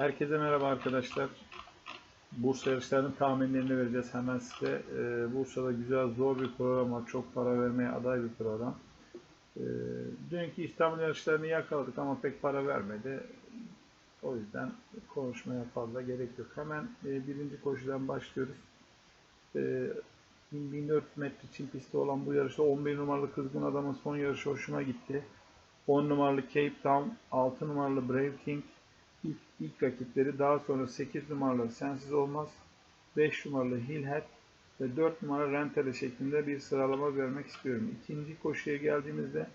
Herkese merhaba arkadaşlar. Bursa yarışlarının tahminlerini vereceğiz hemen size. Ee, Bursa'da güzel zor bir program var. Çok para vermeye aday bir program. Ee, dünkü İstanbul yarışlarını yakaladık ama pek para vermedi. O yüzden konuşmaya fazla gerek yok. Hemen e, birinci koşudan başlıyoruz. Ee, 1400 metre çim pisti olan bu yarışta 11 numaralı Kızgın Adam'ın son yarışı hoşuma gitti. 10 numaralı Cape Town, 6 numaralı Brave King, ilk, ilk rakipleri daha sonra 8 numaralı Sensiz Olmaz, 5 numaralı Hillhead ve 4 numaralı Rentele şeklinde bir sıralama vermek istiyorum. İkinci koşuya geldiğimizde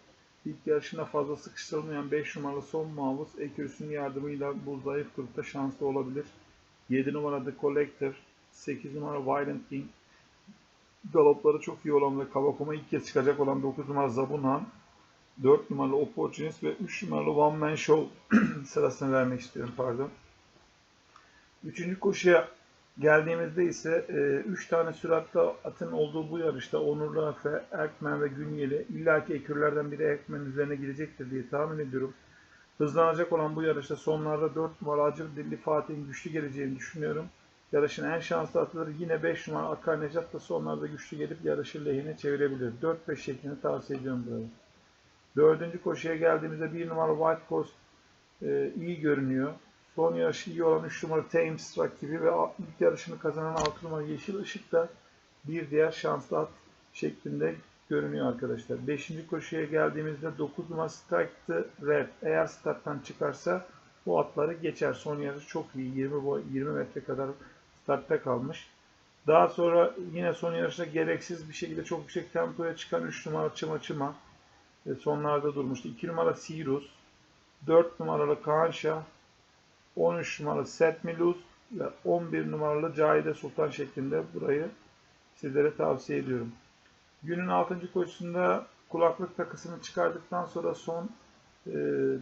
ilk yarışına fazla sıkıştırılmayan 5 numaralı Son Mavus Ekürüs'ün yardımıyla bu zayıf grupta şanslı olabilir. 7 numaralı The Collector, 8 numara Violent King, galopları çok iyi olan ve Kavakoma ilk kez çıkacak olan 9 numara Zabunhan, 4 numaralı Opportunist ve 3 numaralı One Man Show sırasını vermek istiyorum pardon. Üçüncü koşuya geldiğimizde ise 3 tane süratli atın olduğu bu yarışta Onurlu Afe, Erkmen ve Günyeli illaki ekürlerden biri Erkmen'in üzerine gidecektir diye tahmin ediyorum. Hızlanacak olan bu yarışta sonlarda 4 numara Acır Dilli Fatih'in güçlü geleceğini düşünüyorum. Yarışın en şanslı atıları yine 5 numara Akar Necat da sonlarda güçlü gelip yarışı lehine çevirebilir. 4-5 şeklinde tavsiye ediyorum burayı. Dördüncü koşuya geldiğimizde bir numara White Coast e, iyi görünüyor. Son yarışı iyi olan 3 numara Thames rakibi ve ilk yarışını kazanan 6 numara Yeşil Işık da bir diğer şanslı at şeklinde görünüyor arkadaşlar. Beşinci koşuya geldiğimizde 9 numara Strike the Red. Eğer starttan çıkarsa bu atları geçer. Son yarışı çok iyi. 20, boy, 20 metre kadar startta kalmış. Daha sonra yine son yarışta gereksiz bir şekilde çok yüksek tempoya çıkan 3 numara Çıma Çıma sonlarda durmuştu. 2 numara Sirus, 4 numaralı Kaanşa, 13 numaralı Setmiluz ve 11 numaralı Cahide Sultan şeklinde burayı sizlere tavsiye ediyorum. Günün 6. koşusunda kulaklık takısını çıkardıktan sonra son e,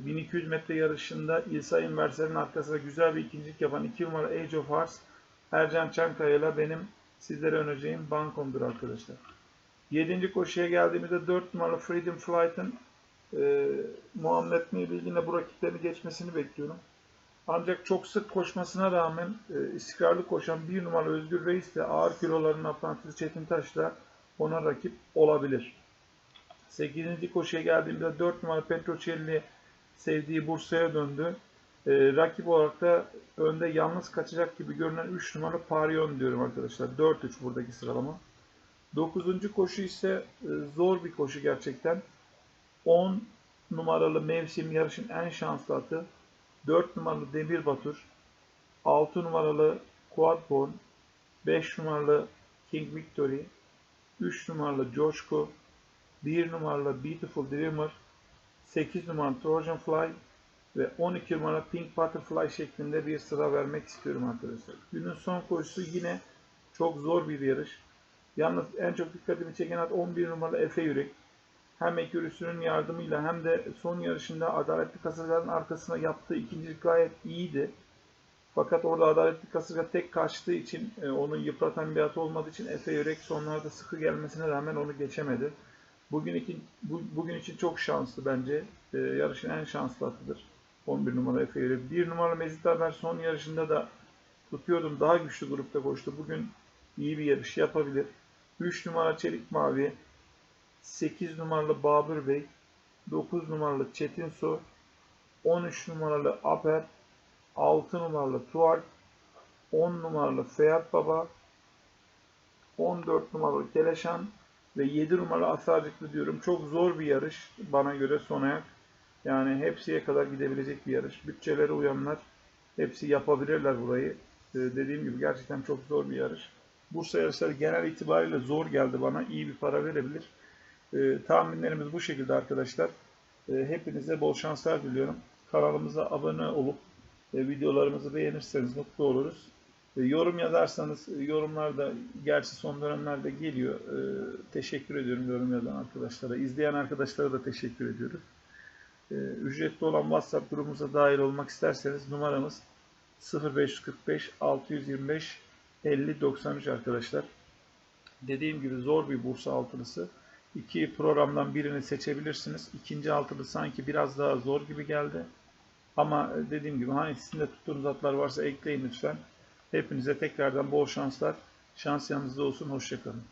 1200 metre yarışında İlsa İnverser'in arkasında güzel bir ikincilik yapan 2 numara Age of Hearts Ercan Çankaya ile benim sizlere önereceğim bankomdur arkadaşlar. 7. koşuya geldiğimizde 4 numaralı Freedom Flight'ın e, Muhammed Nebi bu rakiplerini geçmesini bekliyorum. Ancak çok sık koşmasına rağmen e, istikrarlı koşan 1 numaralı Özgür Reis de ağır kiloların apprentice'i Çetin Taş'la ona rakip olabilir. 8. koşuya geldiğimde 4 numaralı Petrocelli sevdiği Bursa'ya döndü. E, rakip olarak da önde yalnız kaçacak gibi görünen 3 numaralı Parion diyorum arkadaşlar. 4-3 buradaki sıralama. 9. koşu ise e, zor bir koşu gerçekten. 10 numaralı mevsim yarışın en şanslı atı. 4 numaralı Demir Batur. 6 numaralı Quadborn. 5 numaralı King Victory. 3 numaralı Coşku. 1 numaralı Beautiful Dreamer. 8 numaralı Trojan Fly ve 12 numaralı Pink Butterfly şeklinde bir sıra vermek istiyorum arkadaşlar. Günün son koşusu yine çok zor bir yarış. Yalnız en çok dikkatimi çeken at 11 numaralı Efe Yürek. Hem ekürüsünün yardımıyla hem de son yarışında Adaletli Kasırga'nın arkasına yaptığı ikincilik gayet iyiydi. Fakat orada Adaletli Kasırga tek kaçtığı için e, onu yıpratan bir at olmadığı için Efe Yürek sonlarda sıkı gelmesine rağmen onu geçemedi. Bugün için, bu, bugün için çok şanslı bence. E, yarışın en şanslı atıdır. 11 numara Efe Yürek. 1 numaralı Mezit Haber son yarışında da tutuyordum. Daha güçlü grupta koştu. Bugün iyi bir yarış yapabilir. 3 numara Çelik Mavi, 8 numaralı Babür Bey, 9 numaralı Çetin Su, 13 numaralı Aper, 6 numaralı Tuark, 10 numaralı Feyat Baba, 14 numaralı Keleşan ve 7 numaralı Asarcıklı diyorum. Çok zor bir yarış bana göre son ayak. Yani hepsiye kadar gidebilecek bir yarış. Bütçelere uyanlar hepsi yapabilirler burayı. Ee, dediğim gibi gerçekten çok zor bir yarış. Bursa yarışları genel itibariyle zor geldi bana. İyi bir para verebilir. E, tahminlerimiz bu şekilde arkadaşlar. E, hepinize bol şanslar diliyorum. Kanalımıza abone olup e, videolarımızı beğenirseniz mutlu oluruz. E, yorum yazarsanız e, yorumlarda gerçi son dönemlerde geliyor. E, teşekkür ediyorum yorum yazan arkadaşlara. İzleyen arkadaşlara da teşekkür ediyoruz. E, ücretli olan WhatsApp grubumuza dahil olmak isterseniz numaramız 0545 625 50-93 arkadaşlar. Dediğim gibi zor bir Bursa altılısı. İki programdan birini seçebilirsiniz. İkinci altılı sanki biraz daha zor gibi geldi. Ama dediğim gibi hangisinde tuttuğunuz atlar varsa ekleyin lütfen. Hepinize tekrardan bol şanslar. Şans yanınızda olsun. Hoşçakalın.